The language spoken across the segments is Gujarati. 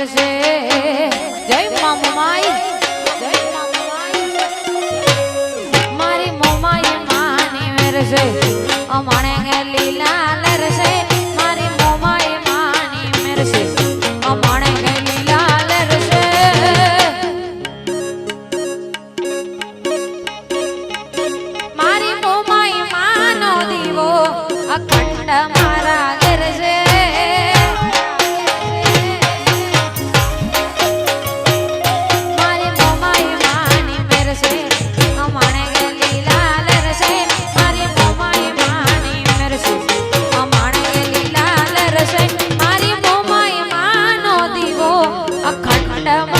કરશે. જય મમ્માઈ જય મમ્માઈ મારી મમ્માઈ માની મેરશે અમાણે લીલા é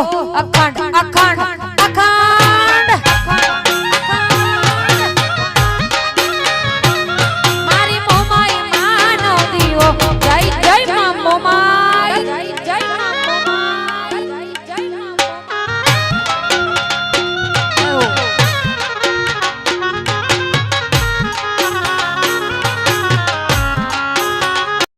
અખંડ અખંડ